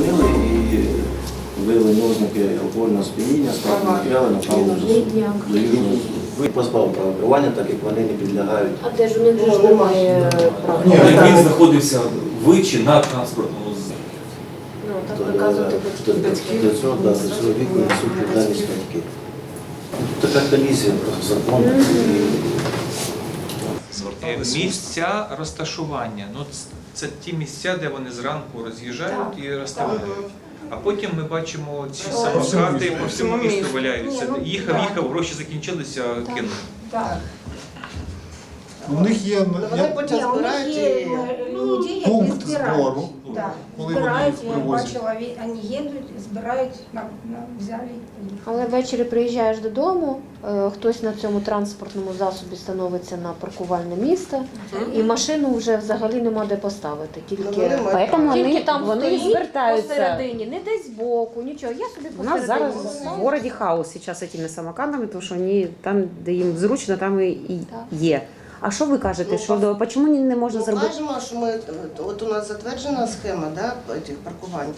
зупинили і виявлені ознаки алкогольного сп'яніння, складні матеріали направили до суду. Южного суду. Ви позбав права керування, так як вони не підлягають. А де ж у них же ж немає права? Ні, він знаходився в чи на транспортному Ну, так До- батьків. до- До цього, да, до цього віку несуть відповідальність батьки. Така просто закону. Е, Місця розташування. Ну, це ті місця, де вони зранку роз'їжджають і розставляють. А потім ми бачимо ці самокати по всьому місту валяються. Ну, Їхав, так. їхав, гроші закінчилися, кинув. Так. У них є Вони я- потім Ні, у них збирають є і люди, які пункт збирають. збору, Коли я привозять. бачила, ві- вони їдуть, збирають, на, на, взяли і поїхали. Але ввечері приїжджаєш додому, е, хтось на цьому транспортному засобі становиться на паркувальне місце, і машину вже взагалі нема де поставити. Тільки, Ну, Поэтому тільки вони, там вони стоїть звертаються. посередині, не десь збоку, нічого. Я собі У нас посередині. зараз в городі хаос зараз з цими самокатами, тому що вони там, де їм зручно, там і і Так. є. А що ви кажете? Ну, Що до чому не можна Ми зробити? кажемо, що ми от у нас затверджена схема да, цих паркувань.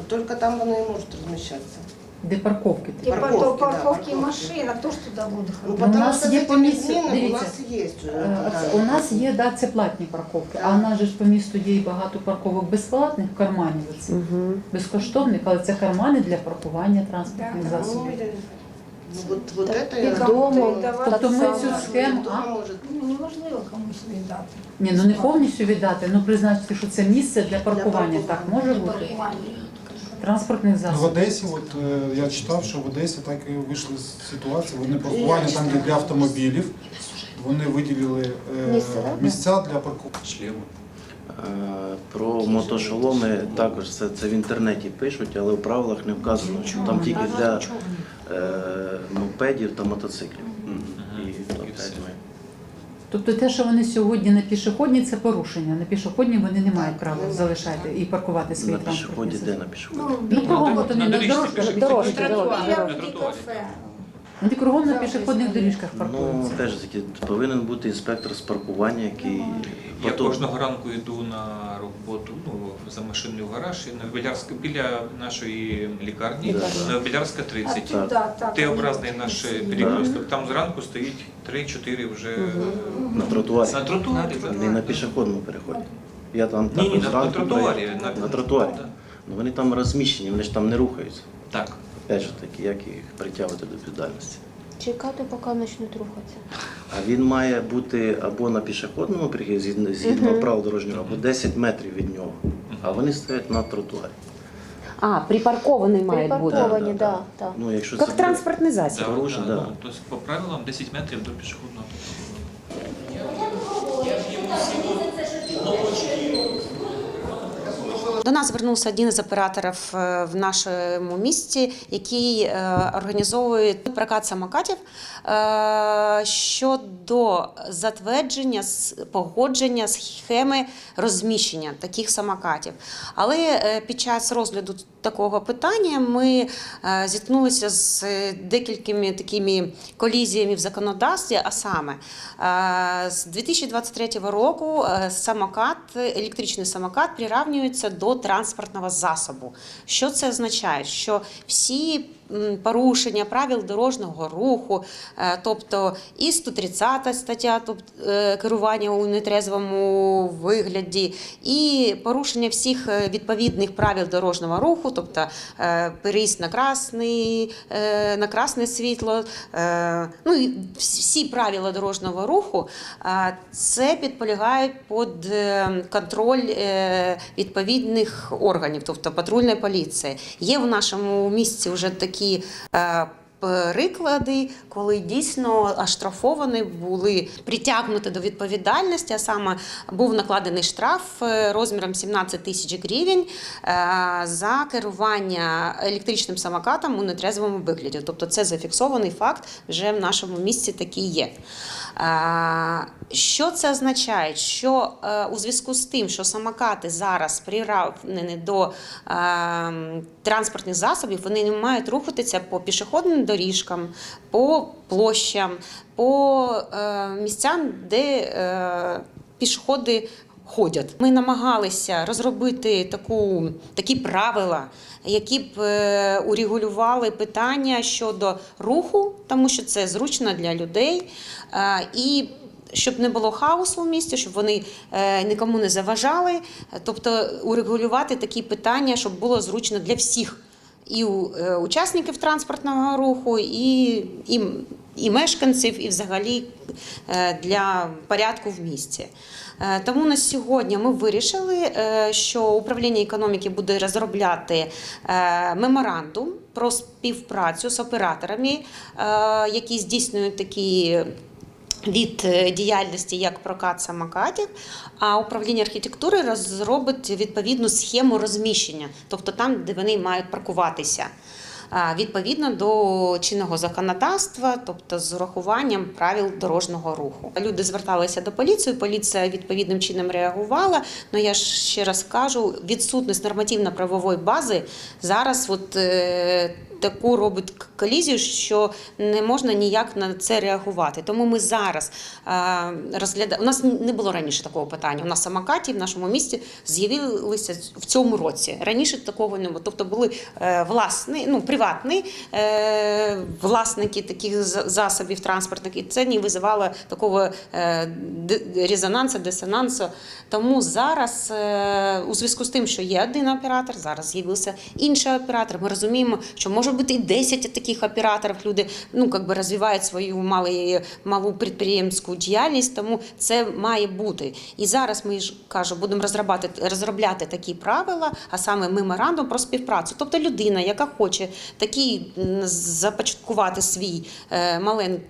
От тільки там вони і можуть розміщатися. Де парковки? І Парковки, парковки, да, парковки парковки. машин, а хто ж туди буде Ну, ходити? у нас є з по цими місцю, у дивіться, нас є. вже Е, питання. У нас є да, це платні парковки, а у нас же ж по місту є і багато парковок безплатних карманів, Угу. безкоштовних, але це кармани для паркування транспортних Ну, засобів. Я- ну, от, от Так, это я- під домом. Тобто ми цю схему, а? може. Ну, неможливо комусь віддати. Ні, ну не повністю віддати, ну призначити, що це місце для паркування. Так може бути. Паркування. Транспортних в засобів. Одесі, от е, я читав, що в Одесі так і вийшли з ситуації. Вони паркування там, де для автомобілів. Вони виділили е, да? місця для паркування. шлему. Е, Про мотошоломи також це, це в інтернеті пишуть, але в правилах не вказано, що там тільки для мопедів та мотоциклів. І, опять ми. Тобто те, що вони сьогодні на пішохідні, це порушення. На пішохідні вони не мають права залишати і паркувати свої На транспортні пішоході, де на пішоході? Ну, Ну, кругом, на- от вони на дорожці, пішохідні. дорожки, дорожки. На тротуарі. кафе. Вони кругом на пішохідних доріжках Ну, паркуються. теж таки повинен бути інспектор з паркування, який Я потім- кожного ранку йду на роботу ну, за машиною в гараж і на Білярська, біля нашої лікарні, Да. на Білярська А 30. туди, так. Т-образний наш перекресток. Там зранку стоїть 3-4 вже на тротуарі, на тротуарі. так. не на пішохідному переході. Я там Ні, ні, також на, на зранку тротуарі. На тротуарі. Да. Ну, вони там розміщені, вони ж там не рухаються. Так. Опять же таки, як їх притягувати до відповідальності. Чекати, поки почнуть рухатися. А він має бути або на пішохідному переході, згідно, згідно Мгм. правил дорожнього, або 10 метрів від нього. А вони стоять на тротуарі. А, припаркований має бути. Припарковані, Да, да, так. так. Ну, якщо Як це транспортний засіб. Да, Порушень, да, да. ну, тобто по правилам 10 метрів до пішохідного. До нас звернувся один із операторів е, в нашому місті, який е, організовує прокат самокатів е, щодо затвердження погодження схеми розміщення таких самокатів. Але під час розгляду такого питання ми зіткнулися з декількими такими колізіями в законодавстві, а саме з 2023 року самокат, електричний самокат приравнюється до транспортного засобу. Що це означає? Що всі порушення правил дорожнього руху, е, тобто і 130 стаття, тобто керування у нетрезвому вигляді, і порушення всіх е, відповідних правил дорожнього руху, тобто переїзд на красний, на красне світло, ну і всі правила дорожнього руху, це підполягають під контроль відповідних органів, тобто патрульної поліції. Є в нашому місті вже такі. Е, Приклади, коли дійсно оштрафовані були притягнуті до відповідальності, а саме був накладений штраф е, розміром 17 тисяч гривень е, за керування електричним самокатом у нетрезвому вигляді. Тобто це зафіксований факт вже в нашому місці такий є. Що це означає? Що е, у зв'язку з тим, що самокати зараз приравнені до е, транспортних засобів, вони не мають рухатися по пішохідним доріжкам, по площам, по е, місцям, де пішоходи ходять. Ми намагалися розробити таку, такі правила, які б е, урегулювали питання щодо руху, тому що це зручно для людей. Е, і щоб не було хаосу в місті, щоб вони е, нікому не заважали, тобто урегулювати такі питання, щоб було зручно для всіх і учасників транспортного руху, і, і, і мешканців, і взагалі е, для порядку в місті. Е, Тому на сьогодні ми вирішили, е, що управління економіки буде розробляти меморандум про співпрацю з операторами, які здійснюють такі від діяльності як прокат самокатів, а управління архітектури розробить відповідну схему розміщення, тобто там, де вони мають паркуватися. Відповідно до чинного законодавства, тобто з урахуванням правил дорожнього руху. Люди зверталися до поліції, поліція відповідним чином реагувала. Ну я ж ще раз кажу, відсутність нормативно-правової бази зараз от, е, таку робить колізію, що не можна ніяк на це реагувати. Тому ми зараз розглядаємо. У нас не було раніше такого питання. У нас самокаті в нашому місті з'явилися в цьому році. Раніше такого не було. Тобто були е, власні, ну приватні е, власники таких засобів транспортних, і це не визивало такого е, резонансу, дисонансу. Тому зараз, у зв'язку з тим, що є один оператор, зараз з'явився інший оператор. Ми розуміємо, що може бути і 10 таких операторів. Люди ну как би розвивають свою мали, малу підприємську діяльність, тому це має бути. І зараз ми ж кажу, будемо розробляти, розробляти такі правила, а саме меморандум про співпрацю. Тобто людина, яка хоче такий започаткувати свій е, мален,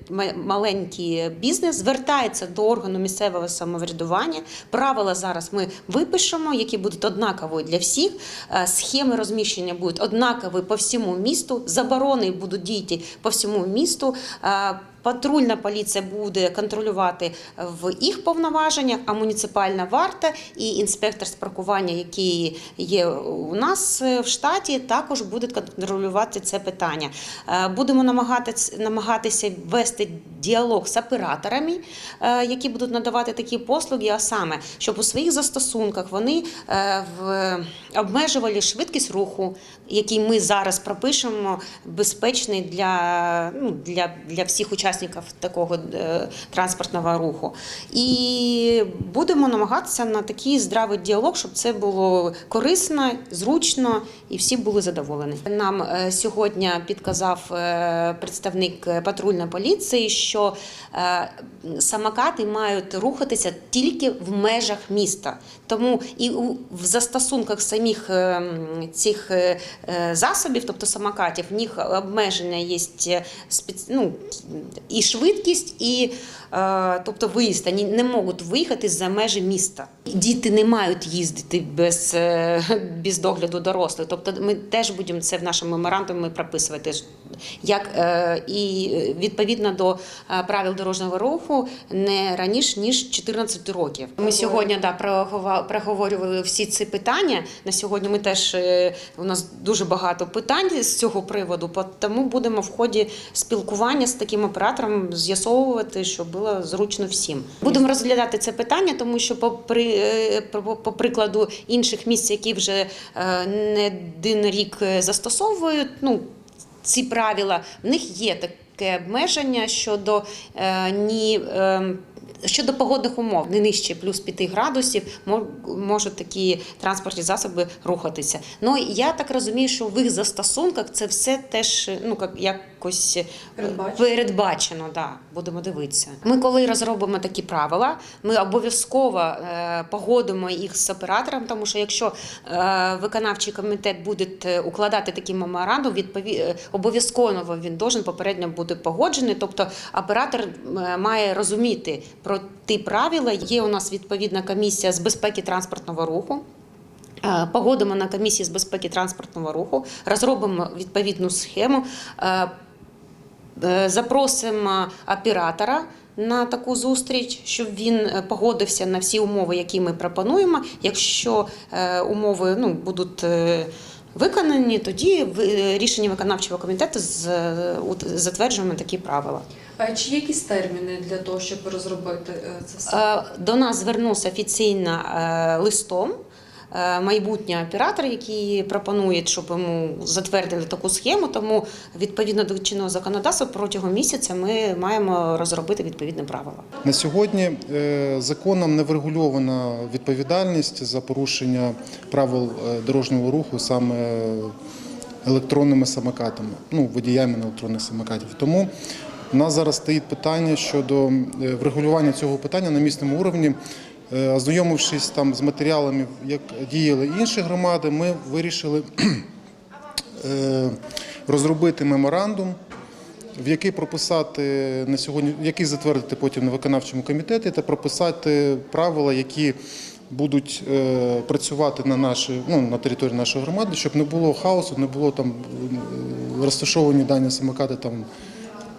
маленький бізнес, звертається до органу місцевого самоврядування. Правила зараз ми випишемо, які будуть однакові для всіх. Е, Схеми розміщення будуть однакові по всьому місту. Заборони будуть діяти по всьому місту. Е, Патрульна поліція буде контролювати в їх повноваженнях, а муніципальна варта і інспектор з паркування, який є у нас е, в штаті, також будуть контролювати це питання. Е, Будемо намагатися вести діалог з операторами, е, які будуть надавати такі послуги, а саме, щоб у своїх застосунках вони е, обмежували швидкість руху, який ми зараз пропишемо, безпечний для, ну, для, для всіх учасників такого е, транспортного руху. І будемо намагатися на такий здравий діалог, щоб це було корисно, зручно і всі були задоволені. Нам сьогодні підказав представник патрульної поліції, що е, самокати мають рухатися тільки в межах міста. Тому і в застосунках самих е, цих е, засобів, тобто самокатів, в них обмеження є ну, і швидкість, і тобто виїзд. Вони не можуть виїхати за межі міста. Діти не мають їздити без, е, без догляду дорослих. Тобто ми теж будемо це в нашому меморандумі прописувати. Як е, і е, відповідно до е, правил дорожнього руху не раніше ніж 14 років. Ми сьогодні да проговорювали всі ці питання. На сьогодні ми теж е, у нас дуже багато питань з цього приводу, тому будемо в ході спілкування з таким оператором з'ясовувати, щоб було зручно всім. Будемо розглядати це питання, тому що по, при, е, по, прикладу інших місць, які вже е, не один рік е, застосовують, ну ці правила, в них є таке обмеження щодо ні. Щодо погодних умов, не нижче плюс 5 градусів мо- можуть такі транспортні засоби рухатися. Ну я так розумію, що в їх застосунках це все теж ну як якось е, Передбачено. передбачено. Да, будемо дивитися. Ми коли розробимо такі правила, ми обов'язково е, погодимо їх з оператором, тому що якщо е, виконавчий комітет буде укладати такий меморандум, відпові... обов'язково він должен попередньо бути погоджений. Тобто оператор має розуміти про ті правила. Є у нас відповідна комісія з безпеки транспортного руху. Е, Погодимо на комісії з безпеки транспортного руху, розробимо відповідну схему, е, е, запросимо оператора на таку зустріч, щоб він погодився на всі умови, які ми пропонуємо. Якщо умови ну, будуть виконані, тоді ви- рішення виконавчого комітету затверджуємо такі правила. А чи є якісь терміни для того, щоб розробити е, це все? Е, До нас звернувся офіційно е, листом майбутній оператор, який пропонує, щоб йому затвердили таку схему. Тому відповідно до чинного законодавства протягом місяця ми маємо розробити відповідні правила. На сьогодні законом не врегульована відповідальність за порушення правил дорожнього руху саме електронними самокатами, ну, водіями на електронних самокатів. Тому у нас зараз стоїть питання щодо е, врегулювання цього питання на місному уровні. Е, Ознайомившись там з матеріалами, як діяли інші громади, ми вирішили е, розробити меморандум в який прописати на сьогодні, який затвердити потім на виконавчому комітеті та прописати правила, які будуть працювати на наші, ну, на території нашої громади, щоб не було хаосу, не було там розташовані дані самокати там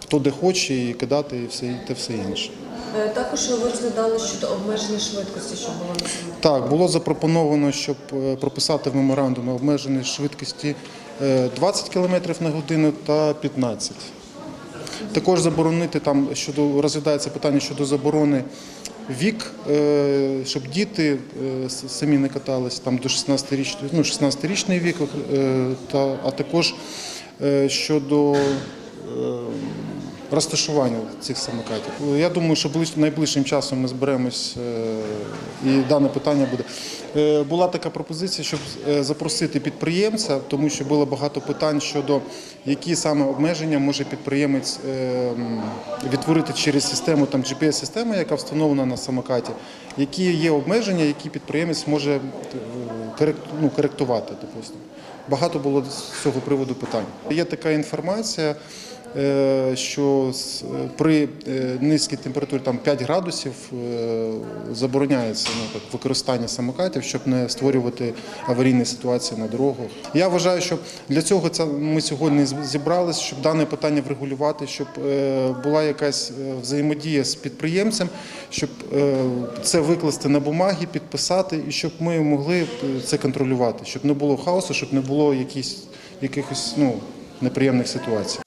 хто де хоче і кидати і все і те все інше. Е, Також ви розглядали щодо обмеження швидкості, що було. Так, було запропоновано, щоб е, прописати в меморандумі обмежені швидкості е, 20 км на годину та 15. Також заборонити там щодо розглядається питання щодо заборони вік, е, щоб діти е, самі не катались там до 16 річного, ну 16-річний вік, е, та а також е, щодо е, розташування цих самокатів. Я думаю, що найближчим часом ми зберемось е, і дане питання буде. Е, Була така пропозиція, щоб е, запросити підприємця, тому що було багато питань щодо які саме обмеження може підприємець е, відтворити через систему там GPS-системи, яка встановлена на самокаті. Які є обмеження, які підприємець може ну, коректувати, допустимо. Багато було з цього приводу питань. Є така інформація, що при низькій температурі там 5 градусів забороняється ну, так, використання самокатів, щоб не створювати аварійні ситуації на дорогах. Я вважаю, що для цього це ми сьогодні зібралися, щоб дане питання врегулювати, щоб е, була якась е, взаємодія з підприємцем, щоб е, це викласти на бумаги, підписати, і щоб ми могли це контролювати, щоб не було хаосу, щоб не було якихось ну, неприємних ситуацій.